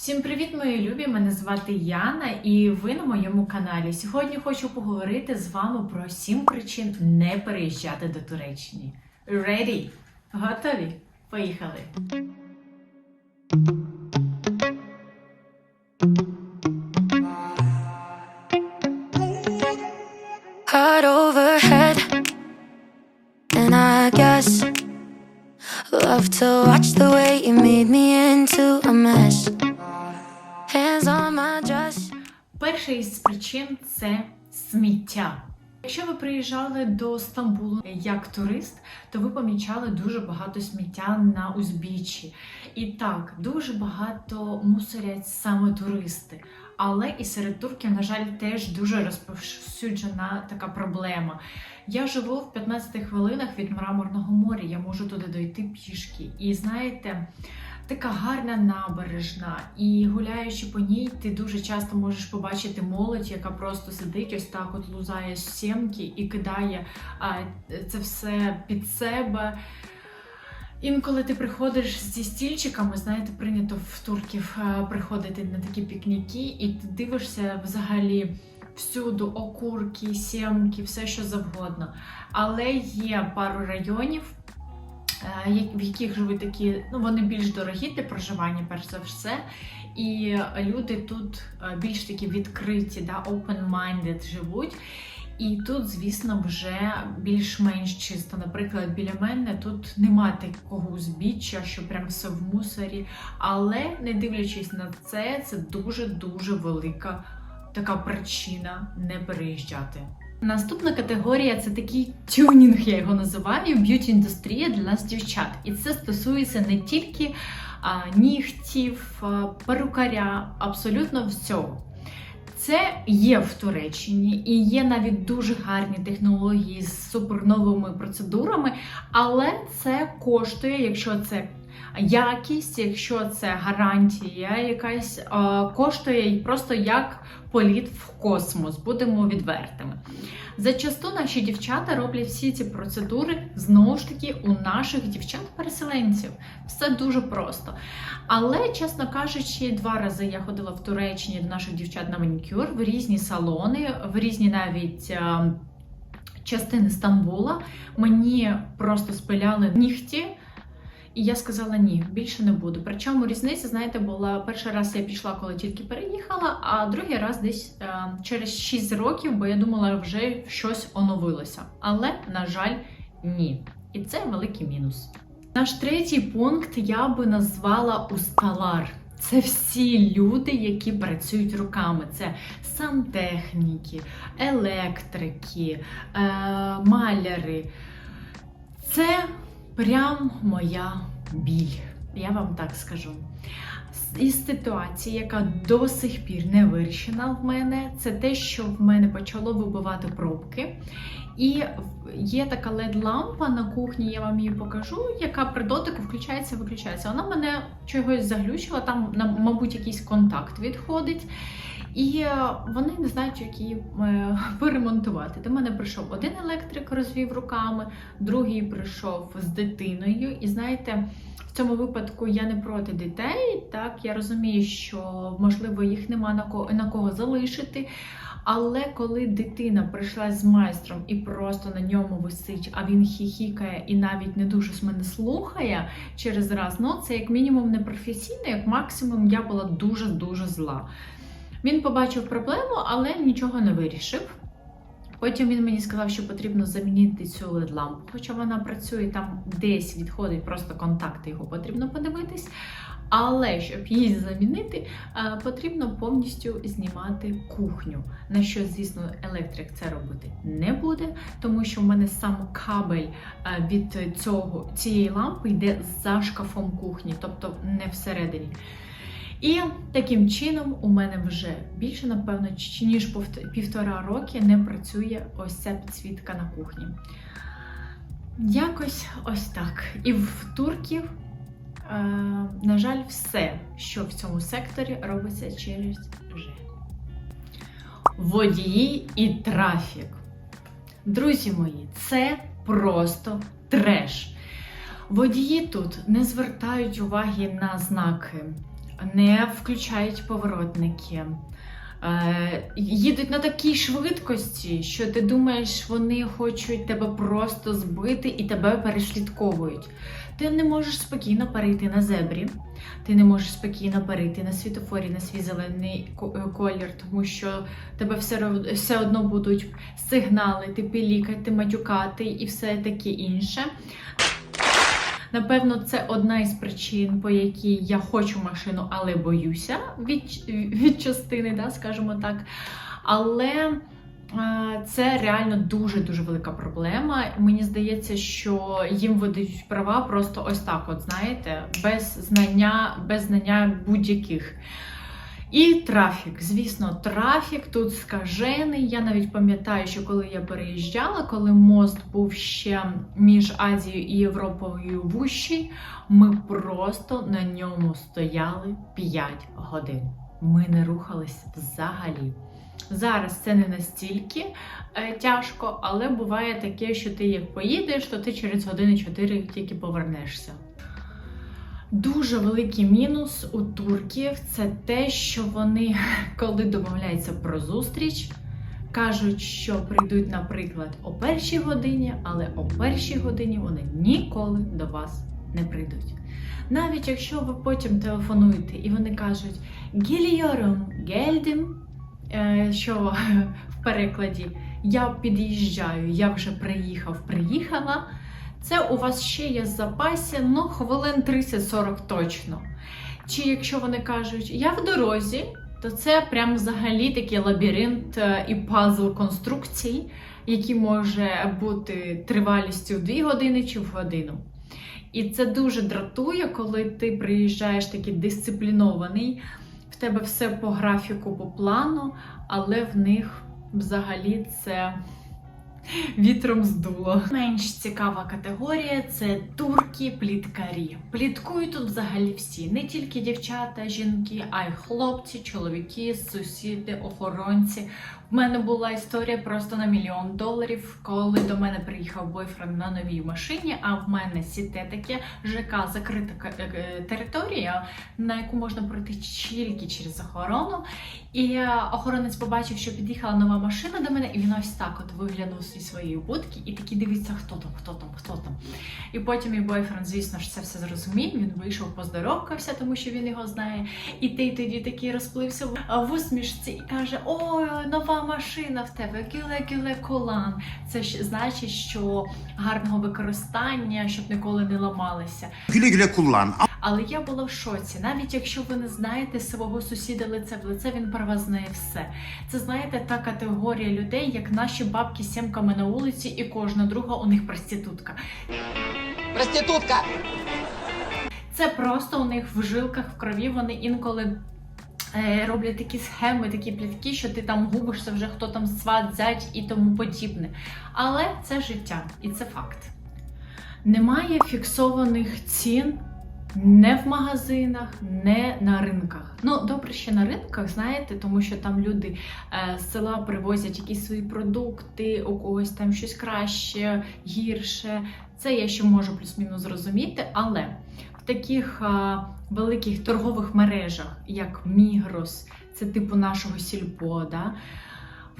Всім привіт, мої любі! Мене звати Яна, і ви на моєму каналі. Сьогодні хочу поговорити з вами про 7 причин не переїжджати до Туреччини. Ready? Готові? Поїхали! heart overhead. And I guess love to watch the way you made me into a mess. Перша із причин це сміття. Якщо ви приїжджали до Стамбулу як турист, то ви помічали дуже багато сміття на узбіччі. І так, дуже багато мусорять саме туристи. Але і серед турків, на жаль, теж дуже розповсюджена така проблема. Я живу в 15 хвилинах від Мраморного моря, я можу туди дойти пішки. І знаєте, така гарна набережна, і гуляючи по ній, ти дуже часто можеш побачити молодь, яка просто сидить ось так, от лузає сімки і кидає це все під себе. Інколи ти приходиш зі стільчиками, знаєте, прийнято в турків е, приходити на такі пікніки, і ти дивишся взагалі всюди окурки, сімки, все що завгодно. Але є пару районів, в яких живуть такі, ну вони більш дорогі для проживання, перш за все. І люди тут е, більш такі відкриті, да, open-minded живуть. І тут, звісно, вже більш-менш чисто. Наприклад, біля мене тут нема такого узбіччя, що прям все в мусорі. Але не дивлячись на це, це дуже-дуже велика така причина не переїжджати. Наступна категорія це такий тюнінг, я його називаю, б'юті індустрія для нас дівчат. І це стосується не тільки а, нігтів, а, перукаря, абсолютно всього. Це є в Туреччині і є навіть дуже гарні технології з суперновими процедурами, але це коштує, якщо це якість, якщо це гарантія якась, коштує просто як політ в космос, будемо відвертими. Зачасту наші дівчата роблять всі ці процедури знову ж таки у наших дівчат-переселенців. Все дуже просто. Але, чесно кажучи, два рази я ходила в Туреччині до наших дівчат на манікюр в різні салони, в різні навіть. Частини Стамбула мені просто спиляли нігті, і я сказала ні, більше не буду. Причому різниця, знаєте, була перший раз я пішла, коли тільки переїхала, а другий раз десь е, через 6 років, бо я думала, вже щось оновилося. Але, на жаль, ні. І це великий мінус. Наш третій пункт я би назвала усталар. Це всі люди, які працюють руками. Це сантехніки, електрики, е, маляри. Це прям моя біль. Я вам так скажу. Із ситуації, яка до сих пір не вирішена в мене, це те, що в мене почало вибивати пробки. І є така LED-лампа на кухні, я вам її покажу, яка при дотику включається виключається. Вона мене чогось заглючила, там, мабуть, якийсь контакт відходить. І е, вони не знають, як її е, поремонтувати. До мене прийшов один електрик, розвів руками, другий прийшов з дитиною. І знаєте, в цьому випадку я не проти дітей. Так, я розумію, що можливо їх нема на кого, на кого залишити. Але коли дитина прийшла з майстром і просто на ньому висить, а він хіхікає і навіть не дуже з мене слухає через раз, ну це як мінімум не професійно, як максимум я була дуже дуже зла. Він побачив проблему, але нічого не вирішив. Потім він мені сказав, що потрібно замінити цю LED-лампу, хоча вона працює там десь відходить просто контакти, його потрібно подивитись. Але щоб її замінити, е, потрібно повністю знімати кухню. На що, звісно, електрик це робити не буде, тому що в мене сам кабель е, від цього цієї лампи йде за шкафом кухні, тобто не всередині. І таким чином у мене вже більше, напевно, ніж півтора роки не працює ось ця підсвітка на кухні. Якось ось так. І в турків, на жаль, все, що в цьому секторі робиться через Ж. Водії і трафік. Друзі мої, це просто треш. Водії тут не звертають уваги на знаки. не включають поворотники. Е, їдуть на такій швидкості, що ти думаєш, вони хочуть тебе просто збити і тебе переслідковують. Ти не можеш спокійно перейти на зебрі, ти не можеш спокійно перейти на світофорі на свій зелений е, колір, тому що тебе все, все одно будуть сигналити, пілікати, матюкати і все таке інше. Напевно, це одна із причин, по якій я хочу машину, але боюся від, від частини, да, скажімо так. Але е, це реально дуже-дуже велика проблема. Мені здається, що їм видають права просто ось так, от знаєте, без знання, без знання будь-яких. І трафік, звісно, трафік тут скажений. Я навіть пам'ятаю, що коли я переїжджала, коли мост був ще між Азією і Європою вущий, ми просто на ньому стояли 5 годин. Ми не рухались взагалі. Зараз це не настільки е, тяжко, але буває таке, що ти як поїдеш, то ти через години 4 тільки повернешся. Дуже великий мінус у турків це те, що вони, коли домовляються про зустріч, кажуть, що прийдуть, наприклад, о першій годині, але о першій годині вони ніколи до вас не прийдуть. Навіть якщо ви потім телефонуєте і вони кажуть «Geliyorum, geldim», е, що в перекладі я під'їжджаю, я вже приїхав, приїхала. Це у вас ще є в запасі, ну, хвилин 30-40 точно. Чи якщо вони кажуть, я в дорозі, то це прям взагалі такий лабіринт е, і пазл конструкцій, який може бути тривалістю в 2 години чи в годину. І це дуже дратує, коли ти приїжджаєш такий дисциплінований, в тебе все по графіку, по плану, але в них взагалі це вітром здуло. Менш цікава категорія це турки-пліткарі. Пліткують тут взагалі всі, не тільки дівчата, жінки, а й хлопці, чоловіки, сусіди, охоронці. В мене була історія просто на мільйон доларів, коли до мене приїхав бойфренд на новій машині. А в мене сіте таке ЖК закрита е, територія, на яку можна пройти тільки через охорону. І е, охоронець побачив, що під'їхала нова машина до мене, і він ось так от виглянув зі своєї будки і такий дивиться, хто там, хто там, хто там. І потім мій бойфренд, звісно ж, це все зрозумів. Він вийшов, поздоровкався, тому що він його знає. І ти тоді такий розплився в- усмішці і каже: Ой, нова машина в тебе, кіле кіле колан. Це ж значить, що гарного використання, щоб ніколи не ламалися. Güle kullan. Але я була в шоці. Навіть якщо ви не знаєте свого сусіда лице в лице, він про вас знає все. Це знаєте та категорія людей, як наші бабки з сімками на вулиці, і кожна друга у них проститутка. Проститутка! Це просто у них в жилках, в крові. Вони інколи е, роблять такі схеми, такі плітки, що ти там губишся вже хто там сват, зять і тому подібне. Але це життя і це факт. Немає фіксованих цін. Не в магазинах, не на ринках. Ну, добре, ще на ринках, знаєте, тому що там люди е, з села привозять якісь свої продукти, у когось там щось краще, гірше. Це я ще можу плюс-мінус зрозуміти, але в таких е, великих торгових мережах, як Мігрос, це типу нашого сільпо, да,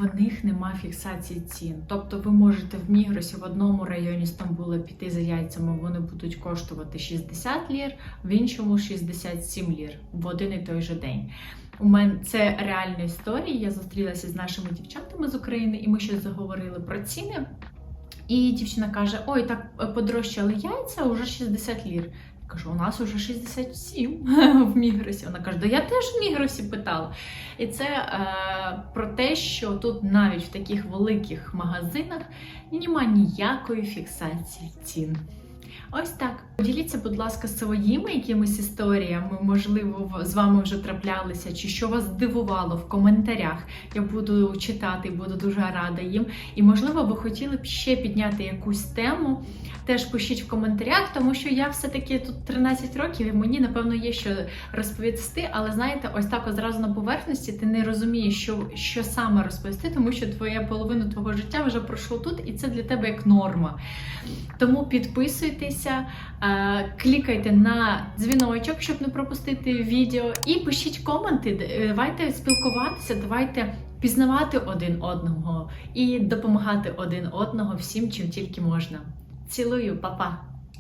в них нема фіксації цін. Тобто ви можете в Мігросі в одному районі Стамбула піти за яйцями, вони будуть коштувати 60 лір, в іншому 67 лір в один і той же день. У мене це реальна історія. Я зустрілася з нашими дівчатами з України, і ми ще заговорили про ціни. І дівчина каже: Ой, так подорожчали яйця, уже 60 лір. Кажу, у нас уже 67 в Мігросі. Вона каже, да я теж в Мігросі питала. І це е, про те, що тут навіть в таких великих магазинах нема ніякої фіксації цін. Ось так. Поділіться, будь ласка, своїми якимись історіями, можливо, з вами вже траплялися, чи що вас здивувало в коментарях. Я буду читати, буду дуже рада їм. І можливо, ви хотіли б ще підняти якусь тему. Теж пишіть в коментарях, тому що я все-таки тут 13 років, і мені напевно є що розповісти. Але знаєте, ось так одразу на поверхності ти не розумієш, що, що саме розповісти, тому що твоя половина твого життя вже пройшло тут, і це для тебе як норма. Тому підписуйтесь, підписуйтеся, е, клікайте на дзвіночок, щоб не пропустити відео, і пишіть коменти. Давайте спілкуватися, давайте пізнавати один одного і допомагати один одного всім, чим тільки можна. Цілую, па-па!